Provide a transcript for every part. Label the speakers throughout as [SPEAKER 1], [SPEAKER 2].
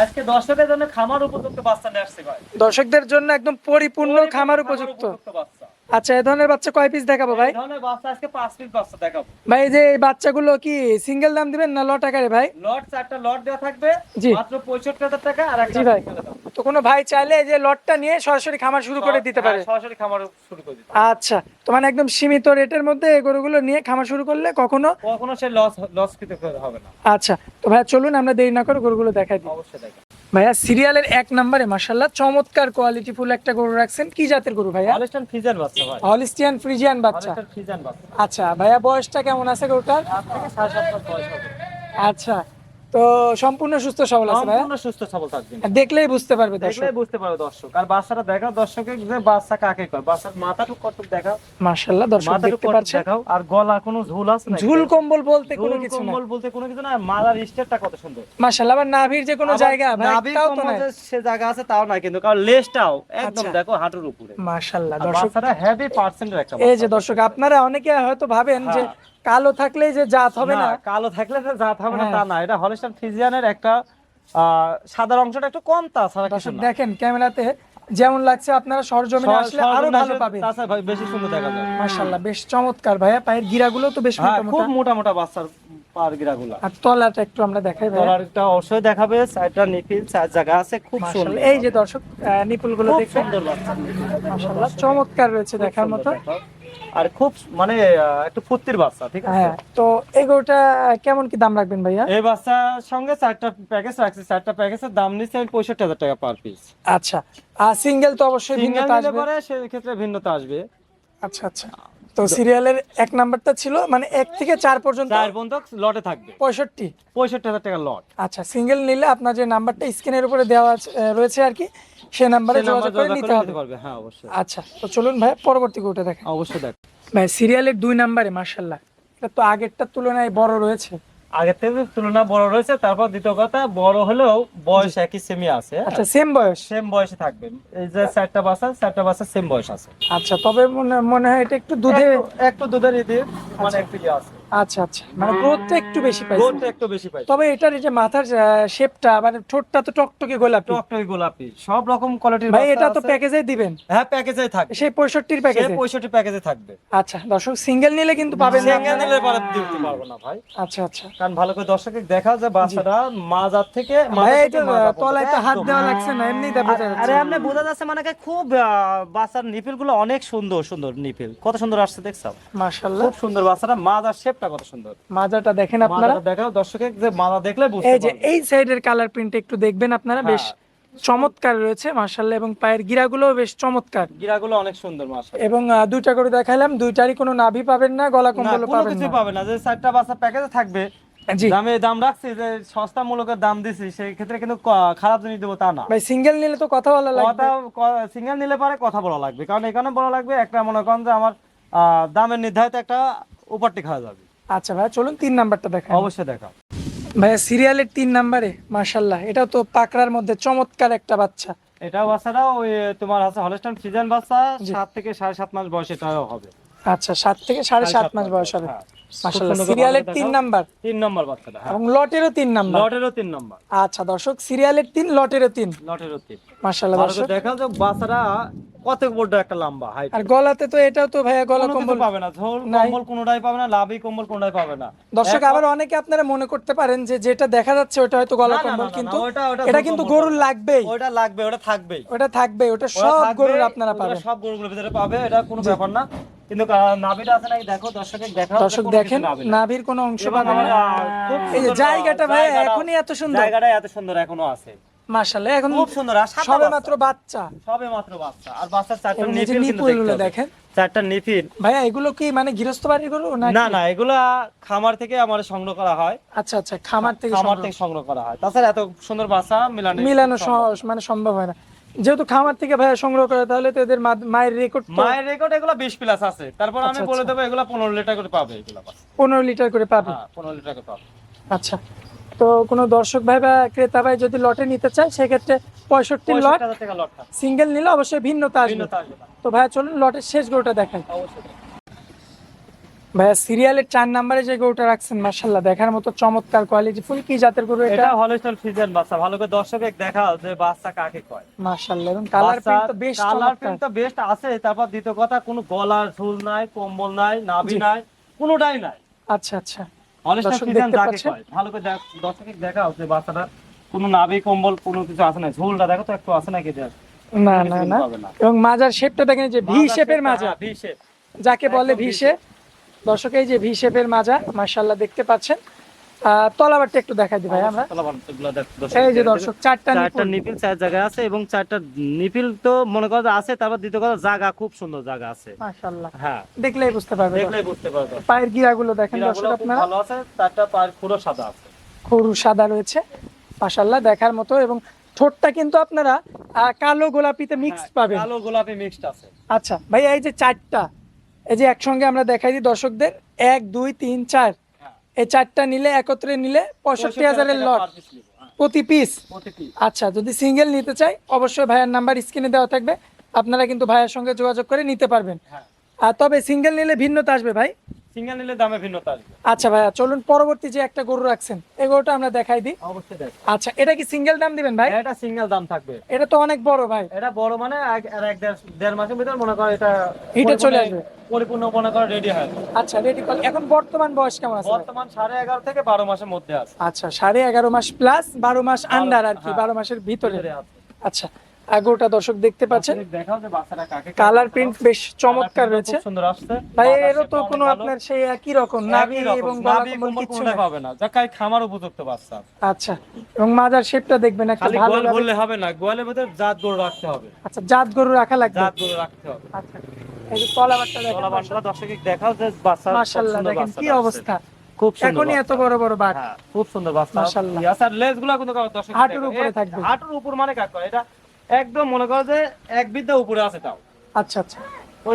[SPEAKER 1] আজকে দর্শকদের জন্য খামার উপযুক্ত বাচ্চা নিয়ে আসছে
[SPEAKER 2] দর্শকদের জন্য একদম পরিপূর্ণ খামার উপযুক্ত।
[SPEAKER 1] বাচ্চা
[SPEAKER 2] আচ্ছা এই ধরনের বাচ্চা কয় পিস দেখাবো ভাই?
[SPEAKER 1] ধরনের বাচ্চা আজকে পাঁচ পিস বাচ্চা দেখাবো।
[SPEAKER 2] ভাই যে এই বাচ্চাগুলো কি সিঙ্গেল দাম দিবেন না লট আকারে ভাই?
[SPEAKER 1] লট চারটা লট দেওয়া থাকবে। মাত্র পঁয়ষট্টি হাজার টাকা আর একটা
[SPEAKER 2] ভাই। তো কোনো ভাই চাইলে যে লটটা নিয়ে সরাসরি খামার শুরু করে দিতে পারে।
[SPEAKER 1] হ্যাঁ, সরাসরি খামার শুরু করে দিতে
[SPEAKER 2] আচ্ছা তো মানে একদম সীমিত রেটের মধ্যে এই গরুগুলো নিয়ে খামার শুরু করলে কখনো?
[SPEAKER 1] কখনো সে লস লস কৃত হবে না।
[SPEAKER 2] আচ্ছা তো ভাইয়া চলুন আমরা দেরি না করে গরুগুলো দেখাই দিই।
[SPEAKER 1] অবশ্যই দেখেন
[SPEAKER 2] ভাইয়া সিরিয়ালের এক নম্বরে মাসাল্লাহ চমৎকার কোয়ালিটি ফুল একটা গরু রাখছেন। কি জাতের গরু ভাইয়া?
[SPEAKER 1] হলিস্টিয়ান ফ্রিজিয়ান বাচ্চা ভাই।
[SPEAKER 2] হলিস্টিয়ান ফ্রিজিয়ান বাচ্চা। আচ্ছা ভাইয়া বয়সটা কেমন আছে গরুটার? আচ্ছা তো সম্পূর্ণ সুস্থ সবল আছে
[SPEAKER 1] সম্পূর্ণ সুস্থ সবল থাকবেন
[SPEAKER 2] দেখলেই বুঝতে পারবে দর্শক।
[SPEAKER 1] দেখলে বুঝতে পারো দর্শক। আর বাচ্চাটা দেখাও দর্শকের যে বাচ্চা কাকে কয়। বাচ্চার মাথাটুকু কত দেখাও।
[SPEAKER 2] মাশাআল্লাহ দর্শক দেখতে পাচ্ছেন।
[SPEAKER 1] দেখাও। আর গলা কোনো ঝুল আছে নাকি?
[SPEAKER 2] ঝুল কম্বল বলতে কোনো কিছু না।
[SPEAKER 1] কম্বল বলতে কোনো কিছু না। আর মালার স্টেটটা কত সুন্দর।
[SPEAKER 2] মাশাআল্লাহ আবার নাভির যে কোনো জায়গা ভাই তাও তো
[SPEAKER 1] যে সে জায়গা আছে তাও না কিন্তু। কারণ লেজটাও একদম
[SPEAKER 2] আচ্ছা।
[SPEAKER 1] দেখো হাঁটুর উপরে।
[SPEAKER 2] মাশাআল্লাহ দর্শক।
[SPEAKER 1] বাচ্চাটা হেভি পার্সেন্টের একটা
[SPEAKER 2] এই যে দর্শক আপনারা অনেকে হয়তো ভাবেন যে
[SPEAKER 1] হ্যাঁ।
[SPEAKER 2] কালো থাকলেই যে জাত হবে না
[SPEAKER 1] কালো থাকলে তো জাত হবে না
[SPEAKER 2] হ্যাঁ।
[SPEAKER 1] তা না। এটা হলিস্টান ফিজিয়ানের একটা সাদার অংশটা একটু কম তাছাড়া কিছু
[SPEAKER 2] দেখেন ক্যামেরাতে যেমন লাগছে আপনারা সরজমিনে আসলে
[SPEAKER 1] আরও
[SPEAKER 2] ভালো পাবেন।
[SPEAKER 1] তাছাড়া ভাই বেশি সুন্দর দেখা যায়।
[SPEAKER 2] মাশাআল্লাহ বেশ চমৎকার ভাইয়া। পায়ের গিরাগুলো তো বেশ
[SPEAKER 1] হ্যাঁ
[SPEAKER 2] মোটা
[SPEAKER 1] খুব
[SPEAKER 2] মোটা।
[SPEAKER 1] মোটা বাচ্চার পার গিরাগুলা।
[SPEAKER 2] আর তলাটা একটু আমরা দেখাই ভাইয়া।
[SPEAKER 1] তলারটা অবশ্যই দেখাবে সাইডটা নিপিল চার জায়গা আছে খুব সুন্দর।
[SPEAKER 2] এই যে দর্শক নিপুলগুলো
[SPEAKER 1] খুব সুন্দর বাচ্চা।
[SPEAKER 2] মাশাআল্লাহ চমৎকার রয়েছে দেখার মতো।
[SPEAKER 1] আর খুব মানে একটু ফুর্তির বাচ্চা ঠিক আছে?
[SPEAKER 2] হ্যাঁ তো এই গরুটা কেমন কি দাম রাখবেন ভাইয়া?
[SPEAKER 1] এই বাচ্চার সঙ্গে চারটা প্যাকেজ রাখছি। চারটা প্যাকেজের দাম নিচ্ছে আমি পঁয়ষট্টি হাজার টাকা পার পিস
[SPEAKER 2] আচ্ছা আর সিঙ্গেল তো অবশ্যই ভিন্নতা আসবে?
[SPEAKER 1] পরে সেক্ষেত্রে ভিন্নতা আসবে।
[SPEAKER 2] আচ্ছা আচ্ছা। তো সিরিয়ালের এক নাম্বারটা ছিল মানে এক থেকে চার পর্যন্ত
[SPEAKER 1] চার পর্যন্ত লটে থাকবে।
[SPEAKER 2] পঁয়ষট্টি?
[SPEAKER 1] পঁয়ষট্টি হাজার টাকা লট।
[SPEAKER 2] আচ্ছা সিঙ্গেল নিলে আপনার যে নাম্বারটা স্ক্রিনের উপরে দেওয়া রয়েছে আর কি সেই নাম্বারে যোগাযোগ করে নিতে হবে।
[SPEAKER 1] পারবে হ্যাঁ অবশ্যই।
[SPEAKER 2] আচ্ছা তো চলুন ভাই পরবর্তী দেখেন।
[SPEAKER 1] অবশ্যই দেখ।
[SPEAKER 2] ভাই সিরিয়ালের দুই নাম্বারে এটা তো আগেরটার তুলনায় বড় রয়েছে।
[SPEAKER 1] আগের থেকে তুলনা বড় রয়েছে তারপর দ্বিতীয় কথা বড় হলেও বয়স একই সেমি আছে
[SPEAKER 2] আচ্ছা সেম বয়স?
[SPEAKER 1] সেম বয়সে থাকবে এই যে চারটা বাচ্চা চারটা বাচ্চা সেম বয়স আছে।
[SPEAKER 2] আচ্ছা তবে মনে মনে হয় এটা একটু দুধে
[SPEAKER 1] একটু- দুধের ইদি মানে একটু ইয়ে আছে।
[SPEAKER 2] আচ্ছা আচ্ছা। মানে গ্রোথটা একটু বেশি পাইছে।
[SPEAKER 1] গোলটা একটু বেশি পাই
[SPEAKER 2] তবে এটার এই যে মাথার শেপটা মানে ঠোঁটটা তো টকটকে গোলাপি।
[SPEAKER 1] টকটকে গোলাপি। সব রকম কোয়ালিটির
[SPEAKER 2] ভাই এটা তো প্যাকেজে দিবেন?
[SPEAKER 1] হ্যাঁ প্যাকেজে থাকবে।
[SPEAKER 2] সেই পঁয়ষট্টির
[SPEAKER 1] সে
[SPEAKER 2] প্যাকেজে
[SPEAKER 1] পঁয়ষট্টি প্যাকেজে থাকবে।
[SPEAKER 2] আচ্ছা দর্শক সিঙ্গেল নিলে কিন্তু পাবেন না।
[SPEAKER 1] সিঙ্গেল নিলে পরে দিতে পারব না ভাই।
[SPEAKER 2] আচ্ছা আচ্ছা।
[SPEAKER 1] কারণ ভালো করে দর্শকের দেখা যায় বাচ্চাটা মাজার থেকে
[SPEAKER 2] এটা তলায় তো হাত দেওয়া লাগছে না এমনি বোঝা
[SPEAKER 1] আরে আপনি বোঝা যাচ্ছে মানে খুব বাচ্চার নিপিলগুলো অনেক সুন্দর সুন্দর নিপিল। কত সুন্দর আসছে দেখছ?
[SPEAKER 2] মাশাআল্লাহ।
[SPEAKER 1] খুব সুন্দর বাচ্চাটা মাজার কত সুন্দর।
[SPEAKER 2] মাজাটা দেখেন আপনারা?
[SPEAKER 1] দেখাও দর্শকের যে মাজা দেখলে বুঝতে
[SPEAKER 2] এই যে এই সাইডের কালার প্রিন্ট একটু দেখবেন আপনারা বেশ
[SPEAKER 1] হ্যাঁ।
[SPEAKER 2] চমৎকার রয়েছে মাশাআল্লাহ এবং পায়ের গিরাগুলোও বেশ চমৎকার।
[SPEAKER 1] গিরাগুলো অনেক সুন্দর
[SPEAKER 2] এবং দুইটা করে দেখাইলাম দুইটারই কোনো নাভি পাবেন না গলা
[SPEAKER 1] কোনো
[SPEAKER 2] পাবেন
[SPEAKER 1] কিছু
[SPEAKER 2] না।
[SPEAKER 1] পাবে না যে চারটা বাচ্চা প্যাকেজে থাকবে
[SPEAKER 2] জি।
[SPEAKER 1] দামে দাম রাখছি যে সস্তা মূলকের দাম দিছি সেই ক্ষেত্রে কিন্তু খারাপ জিনিস দেবো তা না।
[SPEAKER 2] ভাই সিঙ্গেল নিলে তো কথা বলা লাগবে।
[SPEAKER 1] কথা সিঙ্গেল নিলে পারে কথা বলা লাগবে কারণ এখানে বলা লাগবে একটা মনে করেন যে আমার দামের নির্ধারিত একটা উপরটি খাওয়া যাবে।
[SPEAKER 2] আচ্ছা ভাই চলুন তিন নাম্বারটা দেখা
[SPEAKER 1] অবশ্যই দেখাও।
[SPEAKER 2] ভাইয়া সিরিয়ালের তিন নাম্বারে মাশাল্লাহ এটা তো পাকড়ার মধ্যে চমৎকার একটা বাচ্চা।
[SPEAKER 1] এটাও বাচ্চাটা ওই তোমার আছে হলস্টাইন ফিজিয়ান বাচ্চা সাত থেকে সাড়ে সাত মাস বয়সে এটাও হবে।
[SPEAKER 2] আচ্ছা সাত থেকে সাড়ে সাত মাস বয়স হবে।
[SPEAKER 1] হ্যাঁ।
[SPEAKER 2] মাশাল্লাহ
[SPEAKER 1] সুন্দর করে
[SPEAKER 2] সিরিয়ালের তিন নাম্বার।
[SPEAKER 1] তিন নম্বর বাচ্চাটা
[SPEAKER 2] এবং লটেরও তিন নাম্বার।
[SPEAKER 1] লটেরও তিন নম্বর।
[SPEAKER 2] আচ্ছা দর্শক সিরিয়ালের তিন লটেরও তিন।
[SPEAKER 1] লটেরও তিন।
[SPEAKER 2] মাশাল্লাহ দর্শক
[SPEAKER 1] করে দেখাও যে কত বড় একটা লম্বা হাইট
[SPEAKER 2] আর গলাতে তো এটাও তো ভাইয়া গলা কম্বল
[SPEAKER 1] পাবে না ঝোল কম্বল কোনোটাই পাবে না লাভি কম্বল কোনোটাই পাবে না।
[SPEAKER 2] দর্শক আবার অনেকে আপনারা মনে করতে পারেন যে যেটা দেখা যাচ্ছে ওটা হয়তো গলা কম্বল কিন্তু এটা কিন্তু গরুর। লাগবেই।
[SPEAKER 1] ওটা লাগবে ওটা থাকবেই।
[SPEAKER 2] ওটা থাকবে ওটা সব গরুর আপনারা পাবেন।
[SPEAKER 1] সব গরুগুলোর ভিতরে পাবে এটা কোনো ব্যাপার না। কিন্তু নাভিটা আছে নাকি? দেখো দর্শকের দেখাও
[SPEAKER 2] দর্শক দেখেন নাভির। কোনো অংশ
[SPEAKER 1] এবং
[SPEAKER 2] না এই যে জায়গাটা ভাই এখনই এত সুন্দর।
[SPEAKER 1] জায়গাটা এত সুন্দর এখনও আছে।
[SPEAKER 2] মাশাআল্লাহ এখন
[SPEAKER 1] খুব সুন্দর আর
[SPEAKER 2] সবে মাত্র বাচ্চা।
[SPEAKER 1] সবে মাত্র বাচ্চা। আর বাচ্চার চারটা
[SPEAKER 2] এবং এই যে
[SPEAKER 1] নিপিল কিন্তু
[SPEAKER 2] নিপুলগুলো
[SPEAKER 1] দেখতে হবে।
[SPEAKER 2] দেখেন।
[SPEAKER 1] চারটা নিপিল।
[SPEAKER 2] ভাইয়া এগুলো কি মানে গৃহস্থ বাড়ির গরু না
[SPEAKER 1] না না এগুলা খামার থেকে আমার সংগ্রহ করা হয়।
[SPEAKER 2] আচ্ছা আচ্ছা খামার থেকে
[SPEAKER 1] খামার
[SPEAKER 2] সংগ্রহ।
[SPEAKER 1] থেকে সংগ্রহ করা হয়। তাছাড়া এত সুন্দর বাচ্চা মিলানো
[SPEAKER 2] মিলানো মানে সম্ভব হয় না। যেহেতু খামার থেকে ভাইয়া সংগ্রহ করে তাহলে তো এদের মায়ের রেকর্ড
[SPEAKER 1] মায়ের রেকর্ড এগুলো বিশ প্লাস আছে। তারপর আমি
[SPEAKER 2] আচ্ছা,
[SPEAKER 1] বলে দেব এগুলো পনেরো লিটার করে পাবে এগুলো বাচ্চা।
[SPEAKER 2] পনেরো লিটার করে পাবে?
[SPEAKER 1] হ্যাঁ পনেরো লিটার করে পাবে।
[SPEAKER 2] আচ্ছা। তো কোনো দর্শক ভাই বা ক্রেতা ভাই যদি লটে নিতে চায় সেক্ষেত্রে পঁয়ষট্টি লট সিঙ্গেল নিলে অবশ্যই ভিন্নতা আসবে। তো ভাইয়া চলুন লটের শেষ গরুটা দেখাই।
[SPEAKER 1] অবশ্যই।
[SPEAKER 2] ভাইয়া সিরিয়ালের চার নাম্বারে যে গরুটা রাখছেন মার্শাল্লাহ দেখার মতো চমৎকার কোয়ালিটি ফুল কি জাতের গরু এটা?
[SPEAKER 1] এটা হলিস্টন ফ্রিজিয়ান বাচ্চা ভালো করে দর্শকে দেখাও যে বাচ্চা কাকে কয়।
[SPEAKER 2] মার্শাল্লাহ এবং কালার প্রিন্ট তো বেশ
[SPEAKER 1] কালার প্রিন্ট তো বেস্ট আছে তারপর দ্বিতীয় কথা কোনো গলার ঝুল নাই কম্বল নাই নাভি। নাই কোনোটাই নাই।
[SPEAKER 2] আচ্ছা আচ্ছা।
[SPEAKER 1] ফ্রিজিয়ান
[SPEAKER 2] দেখতে
[SPEAKER 1] যাকে কয় ভালো করে দেখ- দর্শকে দেখাও যে বাচ্চাটা কোনো নাভি কম্বল কোনো কিছু আছে না ঝুলটা দেখো তো একটু আছে নাকি দেখ।
[SPEAKER 2] না না না। এবং মাজার শেপটা দেখেন যে ভি শেপের মাজা
[SPEAKER 1] ভি শেপ
[SPEAKER 2] যাকে বলে ভি শেপ দর্শক এই যে ভি শেপের মাজা মার্শাল্লাহ দেখতে পাচ্ছেন। তলাবারটা একটু দেখাই দিই ভাই আমরা। এই যে দর্শক চারটা
[SPEAKER 1] চারটা নিপিল চার জায়গায় আছে এবং চারটা নিপিল তো মনে করো আছে তারপর দ্বিতীয় কথা জায়গা খুব সুন্দর জায়গা আছে।
[SPEAKER 2] মাশাআল্লাহ।
[SPEAKER 1] হ্যাঁ।
[SPEAKER 2] দেখলেই বুঝতে পারবে
[SPEAKER 1] দেখলেই বুঝতে পারবে
[SPEAKER 2] পায়ের গিরাগুলো দেখেন দর্শক আপনারা।
[SPEAKER 1] ভালো আছে চারটা পায়ের সাদা আছে।
[SPEAKER 2] খুরু সাদা রয়েছে মাশাআল্লাহ দেখার মতো। এবং ঠোঁটটা কিন্তু আপনারা কালো গোলাপিতে মিক্স
[SPEAKER 1] হ্যাঁ,
[SPEAKER 2] পাবেন।
[SPEAKER 1] কালো গোলাপি মিক্সড আছে।
[SPEAKER 2] আচ্ছা ভাই এই যে চারটা এই যে একসঙ্গে আমরা দেখাই দিই দর্শকদের এক দুই তিন চার।
[SPEAKER 1] হ্যাঁ।
[SPEAKER 2] এই চারটা নিলে একত্রে নিলে পঁয়ষট্টি হাজারের লট
[SPEAKER 1] হ্যাঁ,
[SPEAKER 2] প্রতি পিস আচ্ছা যদি সিঙ্গেল নিতে চাই অবশ্যই ভাইয়ের নাম্বার স্ক্রিনে দেওয়া থাকবে। আপনারা কিন্তু ভাইয়ের সঙ্গে যোগাযোগ করে নিতে পারবেন।
[SPEAKER 1] হ্যাঁ।
[SPEAKER 2] আর তবে সিঙ্গেল নিলে ভিন্নতা আসবে ভাই।
[SPEAKER 1] সিঙ্গেল নিলে দামে ভিন্নতা আসবে।
[SPEAKER 2] আচ্ছা ভাইয়া চলুন পরবর্তী যে একটা গরু রাখছেন এই গরুটা আমরা দেখাই দিই।
[SPEAKER 1] অবশ্যই দেখ
[SPEAKER 2] আচ্ছা এটা কি সিঙ্গেল দাম দিবেন ভাই?
[SPEAKER 1] এটা সিঙ্গেল দাম থাকবে।
[SPEAKER 2] এটা তো অনেক বড় ভাই।
[SPEAKER 1] এটা বড় মানে এক- দেড়- মাসের ভিতর মনে করো এটা
[SPEAKER 2] হিটে চলে
[SPEAKER 1] পরিপূর্ণ- পরিপূর্ণ মনে করো রেডি হয়।
[SPEAKER 2] আচ্ছা রেডি এখন বর্তমান বয়স কেমন আছে
[SPEAKER 1] বর্তমান সাড়ে এগারো থেকে বারো মাসের মধ্যে আছে।
[SPEAKER 2] আচ্ছা সাড়ে এগারো মাস প্লাস বারো মাস আন্ডার আর কি
[SPEAKER 1] হ্যাঁ।
[SPEAKER 2] বারো মাসের ভিতরে।
[SPEAKER 1] ভিতরে আছে।
[SPEAKER 2] আচ্ছা আর গরুটা দর্শক দেখতে পাচ্ছেন। কালার প্রিন্ট বেশ চমৎকার রয়েছে।
[SPEAKER 1] খুব সুন্দর
[SPEAKER 2] ভাই এরও তো কোনো আপনার সেই একই রকম নাভি এবং
[SPEAKER 1] নাভি
[SPEAKER 2] নাই।
[SPEAKER 1] পাবে না। যা কাই খামার উপযুক্ত বাচ্চা।
[SPEAKER 2] আচ্ছা এবং মাজার শেপটা দেখবেন একটা ভালো
[SPEAKER 1] গোয়াল বললে হবে না। গোয়ালের ভিতরে জাত গরু রাখতে হবে।
[SPEAKER 2] আচ্ছা জাত গরু রাখা লাগবে।
[SPEAKER 1] জাত গরু রাখতে হবে।
[SPEAKER 2] আচ্ছা এই যে তলাবারটা দেখেন
[SPEAKER 1] তলা বান্ডলা দর্শকে দেখাও যে বাচ্চা
[SPEAKER 2] মাশাআল্লাহ দেখেন কি অবস্থা।
[SPEAKER 1] খুব সুন্দর
[SPEAKER 2] এখনই এত বড় বড় বাট
[SPEAKER 1] হ্যাঁ, খুব সুন্দর বাচ্চা।
[SPEAKER 2] মাশাআল্লাহ।
[SPEAKER 1] আর লেজগুলো কিন্তু দর্শক
[SPEAKER 2] হাঁটুর উপরে থাকবে।
[SPEAKER 1] হাঁটুর উপর মানে কাক এটা একদম মনে করো যে এক বিদ্যা উপরে আছে তাও।
[SPEAKER 2] আচ্ছা আচ্ছা।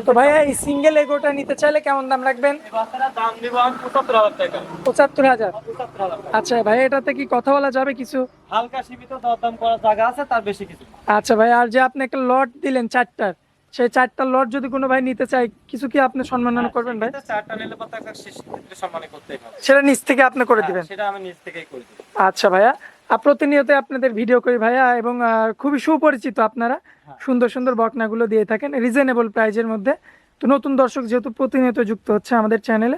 [SPEAKER 2] তো ভাইয়া এই সিঙ্গেল এগোটা নিতে চাইলে কেমন দাম রাখবেন?
[SPEAKER 1] দাম দিব আমি পঁচাত্তর হাজার টাকা।
[SPEAKER 2] পঁচাত্তর। আচ্ছা ভাই এটাতে কি কথা বলা যাবে কিছু?
[SPEAKER 1] হালকা সীমিত দরদাম করার জায়গা আছে তার বেশি কিছু
[SPEAKER 2] আচ্ছা ভাই আর যে আপনি একটা লট দিলেন চারটার সেই চারটার লট যদি কোনো ভাই নিতে চাই কিছু কি আপনি সম্মাননা করবেন ভাই?
[SPEAKER 1] চারটা নিলে পর ক্ষেত্রে হবে।
[SPEAKER 2] সেটা নিচ থেকে আপনি করে দিবেন?
[SPEAKER 1] হ্যাঁ, সেটা আমি নিজ থেকেই করে দিই।
[SPEAKER 2] আচ্ছা ভাইয়া প্রতিনিয়ত আপনাদের ভিডিও করি ভাইয়া এবং খুবই সুপরিচিত আপনারা।
[SPEAKER 1] হ্যাঁ।
[SPEAKER 2] সুন্দর সুন্দর বকনাগুলো দিয়ে থাকেন রিজনেবল প্রাইজের মধ্যে। তো নতুন দর্শক যেহেতু প্রতিনিয়ত যুক্ত হচ্ছে আমাদের চ্যানেলে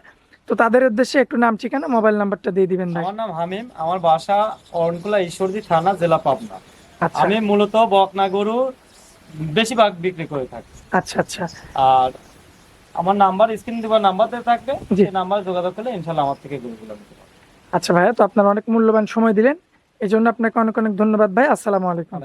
[SPEAKER 2] তো তাদের উদ্দেশ্যে একটু নাম ঠিকানা মোবাইল নাম্বারটা দিয়ে দিবেন
[SPEAKER 1] আমার নাম হামিম আমার বাসা অরণকুলা ঈশ্বরদী থানা জেলা পাবনা।
[SPEAKER 2] আচ্ছা।
[SPEAKER 1] আমি মূলত বকনা গরু বেশিরভাগ বিক্রি করে থাকি।
[SPEAKER 2] আচ্ছা আচ্ছা।
[SPEAKER 1] আর আমার নাম্বার স্ক্রিন দেওয়ার নাম্বার দেওয়া থাকবে।
[SPEAKER 2] জি।
[SPEAKER 1] নাম্বার যোগাযোগ করলে ইনশাল্লাহ আমার থেকে গরুগুলো
[SPEAKER 2] আচ্ছা ভাইয়া তো আপনার অনেক মূল্যবান সময় দিলেন। এই জন্য আপনাকে অনেক অনেক ধন্যবাদ ভাই। আসসালামু আলাইকুম।